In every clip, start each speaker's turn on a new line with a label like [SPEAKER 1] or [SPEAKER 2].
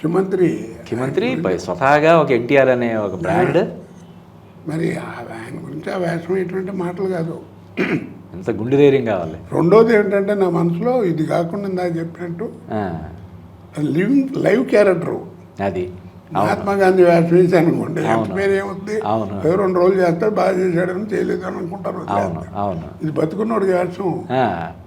[SPEAKER 1] ముఖ్యమంత్రి
[SPEAKER 2] ముఖ్యమంత్రి స్వతహాగా ఒక ఎన్టీఆర్ అనే ఒక బ్రాండ్.
[SPEAKER 1] మరి ఆయన గురించి ఆ వేషం ఎటువంటి మాటలు కాదు.
[SPEAKER 2] ఎంత గుండె ధైర్యం కావాలి.
[SPEAKER 1] రెండోది ఏంటంటే నా మనసులో ఇది కాకుండా ఇందాక చెప్పినట్టు లివింగ్ లైవ్ క్యారెక్టరు.
[SPEAKER 2] అది.
[SPEAKER 1] మహాత్మా గాంధీ వేషం వేసి అనుకోండి. పేరు ఏముంది? రెండు రోజులు చేస్తాడు బాగా చేశాడని చేయలేదు అని అనుకుంటారు ఇది బతుకున్నోడు వేషం.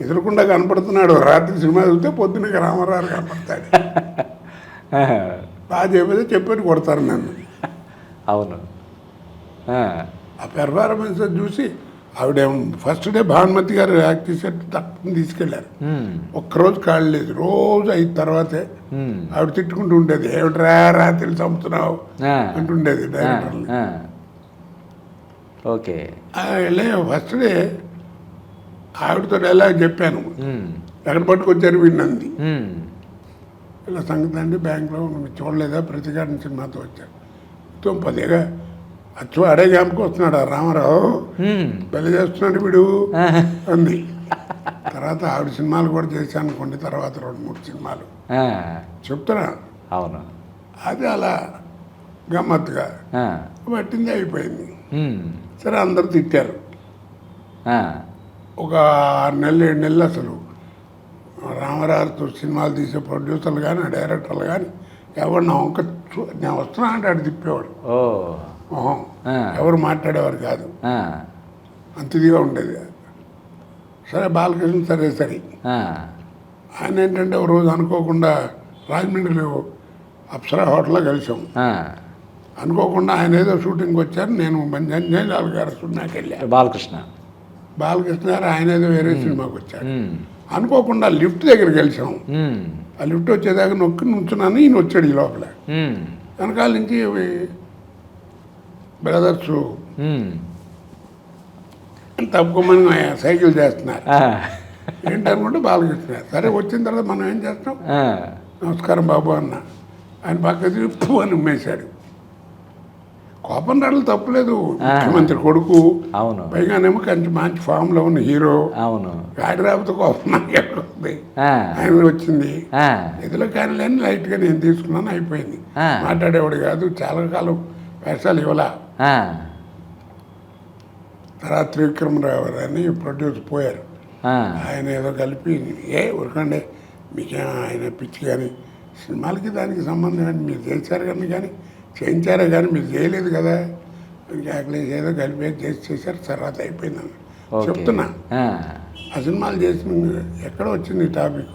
[SPEAKER 1] ఎదురకుండా కనపడుతున్నాడు రాత్రి సినిమా చూస్తే పొద్దున రామారావు కనపడతాడు. బాగా చెప్పేది చెప్పేది కొడతారు నన్ను.
[SPEAKER 2] అవును. ఆ,
[SPEAKER 1] పెర్ఫార్మెన్స్ చూసి ఆవిడ ఫస్ట్ డే భానుమతి గారు యాక్ట్ చేసేట్టు తక్కువ
[SPEAKER 2] తీసుకెళ్ళారు
[SPEAKER 1] ఒక్కరోజు కాళ్ళు లేదు. రోజు అయిన తర్వాతే ఆవిడ తిట్టుకుంటూ ఉండేది. ఏమిట్రా రాత్రి చంపుతున్నావు? అంటుండేది డైరెక్టర్ని.
[SPEAKER 2] ఓకే.
[SPEAKER 1] ఫస్ట్ డే ఆవిడతో ఎలా చెప్పాను. ఎక్కడ పట్టుకొచ్చారు వీడినంది
[SPEAKER 2] ఉమ్,
[SPEAKER 1] ఇలా సంగతి అండి బ్యాంక్లో నువ్వు చూడలేదా? ప్రతిఘటన సినిమాతో వచ్చారు. తో పదేగా అచ్చు అడే క్యాంప్కి వస్తున్నాడు రామారావు. పెళ్ళి చేస్తున్నాడు వీడు. అంది. తర్వాత ఆవిడ సినిమాలు కూడా చేశాను అనుకోండి తర్వాత రెండు మూడు సినిమాలు. చెప్తున్నా.
[SPEAKER 2] అవును.
[SPEAKER 1] అది అలా గమ్మత్తుగా పట్టింది అయిపోయింది. సరే అందరు తిట్టారు. ఒక ఆరు నెలలు ఏడు నెలలు అసలు. రామారావుతో సినిమాలు తీసే ప్రొడ్యూసర్లు కానీ డైరెక్టర్లు కానీ ఎవరు నా వంక నేను వస్తున్నా అంటే అటు తిప్పేవాడు. మొహం
[SPEAKER 2] ఆ.
[SPEAKER 1] ఎవరు మాట్లాడేవారు కాదు.
[SPEAKER 2] ఆ,
[SPEAKER 1] అంత ఇదిగా ఉండేది. సరే బాలకృష్ణ సరే సరే.
[SPEAKER 2] ఆ,
[SPEAKER 1] ఆయన ఏంటంటే ఒక రోజు అనుకోకుండా రాజమండ్రిలో అప్సరా హోటల్లో కలిసాం.
[SPEAKER 2] ఆ.
[SPEAKER 1] అనుకోకుండా ఆయన ఏదో షూటింగ్కి వచ్చారు. నేను మంజంజాల గారు సున్నాకి వెళ్ళాను
[SPEAKER 2] బాలకృష్ణ.
[SPEAKER 1] బాలకృష్ణ గారు ఆయన ఏదో వేరే సినిమాకి వచ్చాడు
[SPEAKER 2] ఉమ్,
[SPEAKER 1] అనుకోకుండా లిఫ్ట్ దగ్గర కలిసాం
[SPEAKER 2] ఉమ్,
[SPEAKER 1] ఆ లిఫ్ట్ వచ్చేదాకా నొక్కి నుంచున్నాను ఈయన వచ్చాడు ఈ లోపల. వెనకాల నుంచి బ్రదర్స్ తప్పుకోమని సైకిల్ చేస్తున్నారు. ఏంటనుకుంటే బాలకృష్ణ. సరే వచ్చిన తర్వాత మనం ఏం చేస్తాం? నమస్కారం బాబు అన్న. ఆయన పక్క తిరిగి అని ఉమ్మేశాడు. కోపం రాళ్ళు తప్పులేదు ముఖ్యమంత్రి కొడుకు
[SPEAKER 2] అవును.
[SPEAKER 1] పైగానేమో కొంచెం మంచి ఫామ్లో ఉన్న హీరో.
[SPEAKER 2] అవును.
[SPEAKER 1] గాడి రాకపోతే కోపం నాకు ఎక్కడ ఉంది?
[SPEAKER 2] ఆ,
[SPEAKER 1] ఆయన వచ్చింది. ఎదులో కానీ లేని లైట్గా నేను తీసుకున్నాను అయిపోయింది. మాట్లాడేవాడు కాదు చాలా కాలం వేషాలు ఇవ్వలా. తర్వాత త్రివిక్రమరావు అని ప్రొడ్యూస్ పోయారు. ఆయన ఏదో కలిపి ఏ ఉరకండి మీకేం ఆయన పిచ్చి కానీ సినిమాలకి దానికి సంబంధం మీరు చేశారు కానీ కానీ చేయించారే కానీ మీరు చేయలేదు కదా. క్యాకులేసి ఏదో కలిపి చేసి చేశారు తర్వాత అయిపోయిందని చెప్తున్నా.
[SPEAKER 2] ఆ,
[SPEAKER 1] సినిమాలు చేసిన ఎక్కడ వచ్చింది ఈ టాపిక్?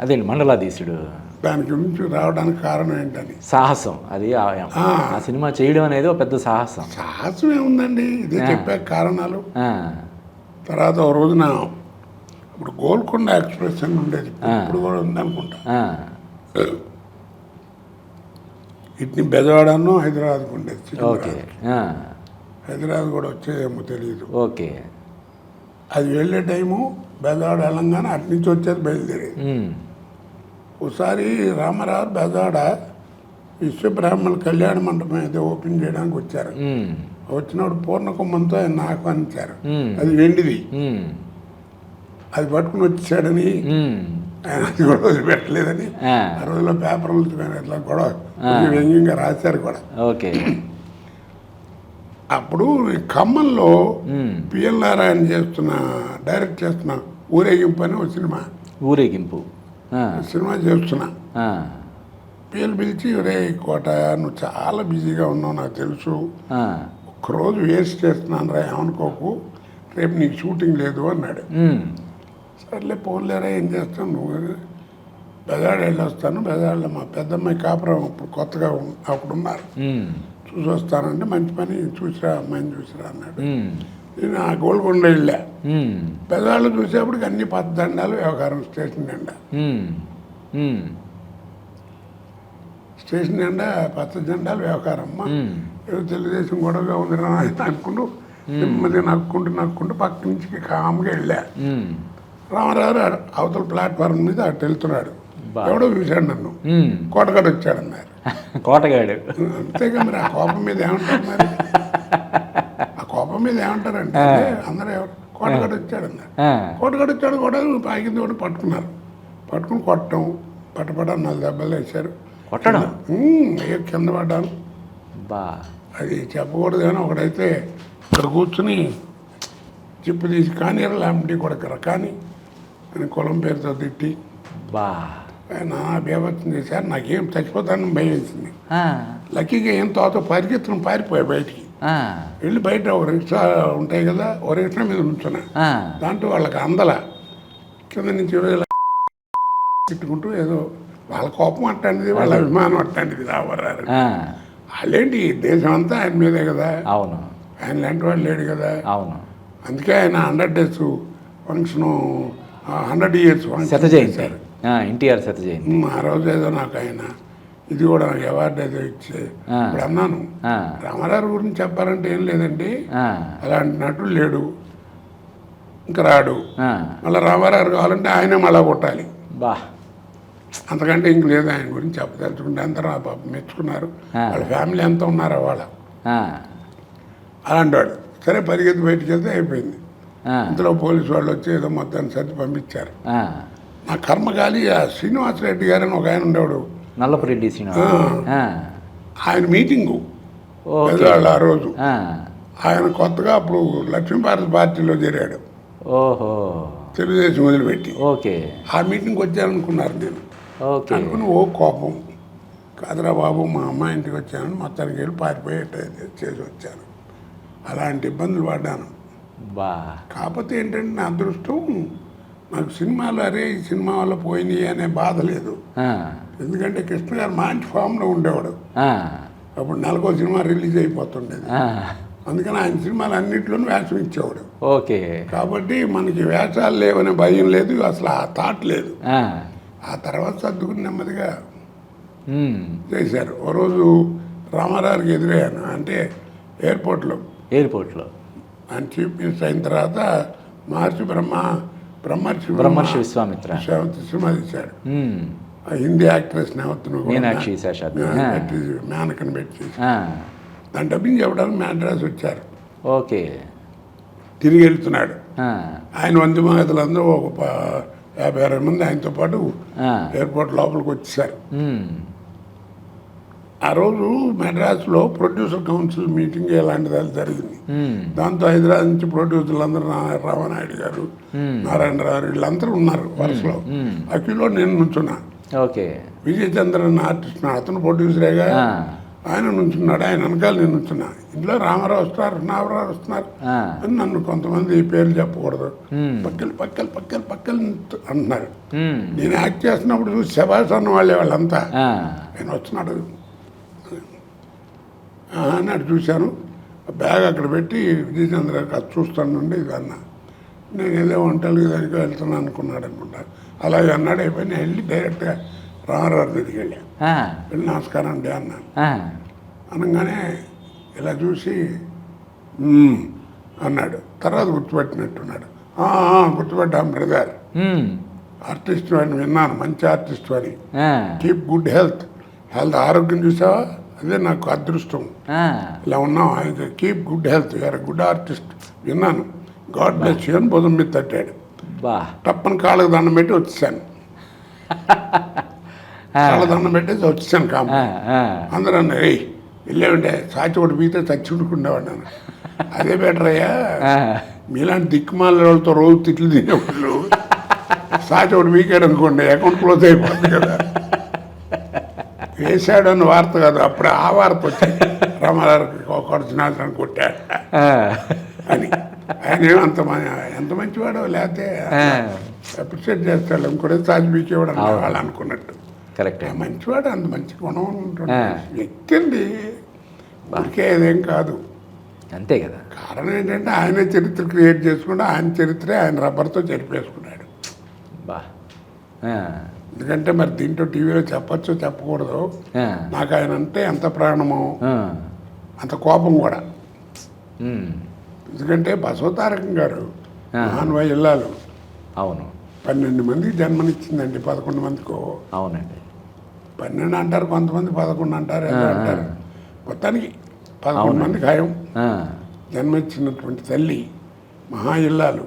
[SPEAKER 2] అదేంటి మండలాధీశుడు.
[SPEAKER 1] దాని గురించి రావడానికి కారణం ఏంటని
[SPEAKER 2] సాహసం అది ఆ సినిమా చేయడం అనేది ఒక పెద్ద సాహసం.
[SPEAKER 1] సాహసం ఏముందండి ఇదే చెప్పే కారణాలు. తర్వాత ఒక రోజున ఇప్పుడు గోల్కొండ ఎక్స్ప్రెస్ అని ఉండేది. ఇప్పుడు కూడా ఉందనుకుంటా. ఇట్ని బెజవాడను హైదరాబాద్కు ఉండేది
[SPEAKER 2] ఓకే.
[SPEAKER 1] హైదరాబాద్ కూడా వచ్చేదేమో తెలియదు
[SPEAKER 2] ఓకే.
[SPEAKER 1] అది వెళ్ళే టైము బెజవాడ వెళ్ళంగానే అటు నుంచి వచ్చేది బయలుదేరేది.
[SPEAKER 2] ఉమ్,
[SPEAKER 1] ఒకసారి రామారావు బెజవాడ విశ్వబ్రాహ్మణ కళ్యాణ మండపం ఏదో ఓపెన్ చేయడానికి వచ్చారు. వచ్చినప్పుడు పూర్ణకుంభంతో ఆయన ఆహ్వానించారు అది వెండిది. అది పట్టుకుని వచ్చాడని ఆయన అది కూడా వదిలిపెట్టలేదని.
[SPEAKER 2] ఆ,
[SPEAKER 1] రోజుల్లో పేపర్లు ఇట్లా కూడా వ్యంగ్యంగా రాశారు కూడా.
[SPEAKER 2] ఓకే.
[SPEAKER 1] అప్పుడు ఖమ్మంలో పిఎల్ నారాయణ చేస్తున్న డైరెక్ట్ చేస్తున్న ఊరేగింపు అని ఒక సినిమా.
[SPEAKER 2] ఊరేగింపు.
[SPEAKER 1] సినిమా చేస్తున్నా. పిఎల్ పిలిచి రే కోట నువ్వు చాలా బిజీగా ఉన్నావు నాకు తెలుసు. ఒక్కరోజు వేస్ట్ చేస్తున్నాను రా ఏమనుకోకు. రేపు నీకు షూటింగ్ లేదు అన్నాడు. సర్లే పోన్లేరా ఏం చేస్తాను నువ్వు? బెజాడ వెళ్ళి వస్తాను బెజాడలో మా పెద్దమ్మాయి కాపురం ఇప్పుడు కొత్తగా అప్పుడు ఉన్నారు. చూసి వస్తానంటే మంచి పని చూసిరా అమ్మాయిని చూసిరా అన్నాడు. నేను ఆ గోల్కొండ వెళ్ళా. పెద్దవాళ్ళు చూసేప్పటికి అన్ని పచ్చ దండాలు వ్యవహారం స్టేషన్ నిండా. స్టేషన్ నిండా పచ్చ జెండాలు వ్యవహారం ఏదో తెలుగుదేశం గొడవగా ఉంది అనుకుంటూ నెమ్మది నక్కుంటూ నక్కుంటూ పక్క నుంచి కామ్గా వెళ్ళా. రామారావు అవతల ప్లాట్ఫామ్ మీద అటు వెళ్తున్నాడు. ఎవడో చూశాడు నన్ను. కోటగాడు వచ్చాడన్నారు
[SPEAKER 2] కోటగాడు.
[SPEAKER 1] అంతేగా మరి ఆ కోపం మీద ఏమంటారు మరి? ఆ కోపం మీద ఏమంటారంటే అందరూ ఎవరు? కోటగాడు వచ్చాడన్నారు
[SPEAKER 2] ఆ,
[SPEAKER 1] కోటగాడు వచ్చాడు కూడా పాకింది కూడా పట్టుకున్నారు. పట్టుకుని కొట్టడం పట్టపడ నాలుగు దెబ్బలు వేశారు.
[SPEAKER 2] కొట్టడం?
[SPEAKER 1] అయ్యో కింద పడ్డాను.
[SPEAKER 2] బా.
[SPEAKER 1] అది చెప్పకూడదు కానీ ఒకడైతే ఇక్కడ కూర్చుని చిప్పు తీసి కానీ లాంటి కొడకర కానీ అని కులం పేరుతో తిట్టి
[SPEAKER 2] బా.
[SPEAKER 1] ఆయన బేభత్సం చేశారు. నాకేం చచ్చిపోతానని భయం వేసింది. లక్కీగా ఏం తోత పరిగెత్తున పారిపోయా బయటికి. వెళ్ళి బయట ఒక రిక్షా ఉంటాయి కదా ఒక రిక్షా మీద ఉంచున్నా
[SPEAKER 2] ఆ,
[SPEAKER 1] దాంట్లో వాళ్ళకి అందల. కింద నుంచి తిట్టుకుంటూ ఏదో వాళ్ళ కోపం అట్టండిది వాళ్ళ అభిమానం అట్టండిది రాబోరారు
[SPEAKER 2] ఆ,
[SPEAKER 1] వాళ్ళేంటి దేశం అంతా ఆయన మీదే కదా.
[SPEAKER 2] అవును.
[SPEAKER 1] ఆయన లాంటి వాడు లేడు కదా.
[SPEAKER 2] అవును.
[SPEAKER 1] అందుకే ఆయన hundred days function hundred years
[SPEAKER 2] శత జయంతి. ఎన్టీఆర్ శత జయంతి.
[SPEAKER 1] ఆ రోజు ఏదో నాకు ఆయన ఇది కూడా నాకు అవార్డు ఏదో ఇచ్చే. ఇప్పుడు అన్నాను. రామారావు గురించి చెప్పాలంటే ఏం లేదండి. అలాంటి నటుడు లేడు. ఇంకా రాడు. మళ్ళీ రామారావు కావాలంటే ఆయనే మళ్ళా కొట్టాలి.
[SPEAKER 2] బా.
[SPEAKER 1] అంతకంటే ఇంక లేదు ఆయన గురించి చెప్పదలుచుకుంటే అందరూ పాపం మెచ్చుకున్నారు. వాళ్ళ ఫ్యామిలీ ఎంత ఉన్నారో వాళ్ళ. అలాంటి వాడు. సరే పరిగెత్తి బయటికి వెళ్తే అయిపోయింది. ఇంతలో పోలీసు వాళ్ళు వచ్చి ఏదో మొత్తాన్ని సర్ది పంపించారు.
[SPEAKER 2] ఆ.
[SPEAKER 1] నా కర్మకాలి ఆ శ్రీనివాసరెడ్డి గారు అని ఒక ఆయన ఉండేవాడు.
[SPEAKER 2] నల్లపురెడ్డి శ్రీనివాస్.
[SPEAKER 1] ఆయన మీటింగు. పెద్దవాళ్ళు ఆ రోజు. ఆయన కొత్తగా అప్పుడు లక్ష్మీభారత్ పార్టీలో చేరాడు.
[SPEAKER 2] ఓహో.
[SPEAKER 1] తెలుగుదేశం వదిలిపెట్టి.
[SPEAKER 2] ఓకే.
[SPEAKER 1] ఆ మీటింగ్కి వచ్చాననుకున్నారు నేను.
[SPEAKER 2] ఓకే.
[SPEAKER 1] అనుకుని ఓ కోపం. కాదురా బాబు మా అమ్మాయి ఇంటికి వచ్చాను మొత్తానికి వెళ్ళి పారిపోయేట చేసి వచ్చాను. అలాంటి ఇబ్బందులు పడ్డాను.
[SPEAKER 2] బా.
[SPEAKER 1] కాకపోతే ఏంటంటే నా అదృష్టం నాకు సినిమాలు అరే ఈ సినిమా వల్ల పోయినాయి అనే బాధ లేదు. ఎందుకంటే కృష్ణ గారు మంచి ఫామ్లో ఉండేవాడు. అప్పుడు నెలకో సినిమా రిలీజ్ అయిపోతుండేది. అందుకని ఆయన సినిమాలు అన్నింటిలోనూ వేషం ఇచ్చేవాడు.
[SPEAKER 2] ఓకే.
[SPEAKER 1] కాబట్టి మనకి వేషాలు లేవనే భయం లేదు అసలు ఆ థాట్ లేదు.
[SPEAKER 2] ఆ,
[SPEAKER 1] తర్వాత సర్దుకుని నెమ్మదిగా చేశారు. ఓ రోజు రామారావుకి ఎదురయ్యాను అంటే ఎయిర్పోర్ట్లో.
[SPEAKER 2] ఎయిర్పోర్ట్లో.
[SPEAKER 1] ఆయన చీఫ్ మినిస్టర్ అయిన తర్వాత మహర్షి బ్రహ్మ బ్రహ్మర్షి
[SPEAKER 2] బ్రహ్మర్షి విశ్వామిత్ర
[SPEAKER 1] విశ్వామిత్ర. సినిమా తీశాడు హిందీ యాక్ట్రెస్ నెవత్తును
[SPEAKER 2] మీనాక్షి.
[SPEAKER 1] మేనకని పెట్టి దాని డబ్బింగ్ చెప్పడానికి మ్యాడ్రాస్ వచ్చారు.
[SPEAKER 2] ఓకే.
[SPEAKER 1] తిరిగి వెళ్తున్నాడు. ఆయన వంది మగతలందరూ ఒక యాభై అరవై మంది ఆయనతో పాటు ఎయిర్పోర్ట్ లోపలికి వచ్చేసారు. ఆ రోజు మెడ్రాస్లో ప్రొడ్యూసర్ కౌన్సిల్ మీటింగ్ ఇలాంటిది జరిగింది. దాంతో హైదరాబాద్ నుంచి ప్రొడ్యూసర్లు అందరూ రామానాయుడు గారు నారాయణరావు వీళ్ళందరూ ఉన్నారు వరుసలో.
[SPEAKER 2] మ్మ్.
[SPEAKER 1] అఖిలో నేను నుంచున్నా. విజయ్ చంద్రన్ ఆర్టిస్ట్ అతను ప్రొడ్యూసరేగా ఆయన నుంచున్నాడు ఆయన వెనకాల నేను నుంచున్నా. ఇంట్లో రామారావు వస్తున్నారు నాగరావు వస్తున్నారు అని నన్ను కొంతమంది పేర్లు చెప్పకూడదు. పక్కలు పక్కలు పక్కలు పక్కలు అంటున్నారు. నేను యాక్ట్ చేస్తున్నప్పుడు చూసి శబాష్ అన్న వాళ్ళే వాళ్ళంతా. ఆయన వచ్చినాడు ఆ, అన్నాడు చూశాను. బ్యాగ్ అక్కడ పెట్టి విజయచంద్ర అది చూస్తాను నుండి ఇది అన్న. నేను ఏదో వంటలు దానికి వెళ్తున్నాను అనుకున్నాడు అనుకుంటా. అలాగే అన్నాడు అయిపోయి నేను వెళ్ళి డైరెక్ట్గా రామారావు దగ్గరికి వెళ్ళాను వెళ్ళి నమస్కారం అండి అన్నాను అనగానే ఇలా చూసి అన్నాడు. తర్వాత గుర్తుపెట్టినట్టున్నాడు. "ఆ, ఆ, గుర్తుపెట్టాం బ్రదర్ ఆర్టిస్ట్ అని విన్నాను మంచి ఆర్టిస్ట్ అని. Keep good health. హెల్త్ ఆరోగ్యం చూసావా? అదే నాకు అదృష్టం. ఇలా ఉన్నాం. ఆయన keep good health. You're good artist. విన్నాను. గాడ్ బ్లెస్ యూ అని భుజం మీద తట్టాడు.
[SPEAKER 2] బా.
[SPEAKER 1] టప్పని కాళ్ళకు దండం పెట్టి వచ్చేసాను. కాళ్ళ దండం పెట్టేసి వచ్చేసాను కామ. అందరూ అన్నారు వెళ్ళేవంటే సాచి ఒకటి పీతే చచ్చి ఉడుకుండేవాడు అదే బెటర్ అయ్యా. మీలాంటి దిక్కుమాల వాళ్ళతో రోజు తిట్లు తినేవాళ్ళు. సాచి ఒకటి వీకాడు అనుకోండి అకౌంట్ క్లోజ్ అయిపోతుంది కదా. వేసాడు అన్న వార్త కాదు. అప్పుడే ఆ వార్త వచ్చింది. రామారావుకి కొడుచునాథన్ కొట్టాడు. అని. ఆయన అంత ఎంత మంచివాడో లేకపోతే అప్రిషియేట్ చేస్తాడు. ఇంకోటి వీకేవాడు అన్న వాళ్ళు అనుకున్నట్టు.
[SPEAKER 2] కరెక్టే.
[SPEAKER 1] మంచివాడు అంత మంచి గుణం
[SPEAKER 2] ఆ.
[SPEAKER 1] వ్యక్తి అండి ఇదేం కాదు.
[SPEAKER 2] అంతే కదా.
[SPEAKER 1] కారణం ఏంటంటే ఆయన చరిత్ర క్రియేట్ చేసుకుంటే ఆయన చరిత్రే ఆయన రబ్బర్తో చెరిపేసుకున్నాడు.
[SPEAKER 2] బా.
[SPEAKER 1] ఎందుకంటే మరి దీంట్లో టీవీలో చెప్పచ్చో చెప్పకూడదు నాకు ఆయన అంటే ఎంత ప్రాణమో అంత కోపం కూడా. ఎందుకంటే బసవతారకం గారు. మానవ ఇల్లాలు.
[SPEAKER 2] అవును.
[SPEAKER 1] పన్నెండు మందికి జన్మనిచ్చిందండి పదకొండు మందికో.
[SPEAKER 2] అవునండి.
[SPEAKER 1] పన్నెండు అంటారు కొంతమంది పదకొండు అంటారు అంటారు. మొత్తానికి పదకొండు మంది ఖాయం.
[SPEAKER 2] ఆ,
[SPEAKER 1] జన్మించినటువంటి తల్లి మహా ఇల్లాలు.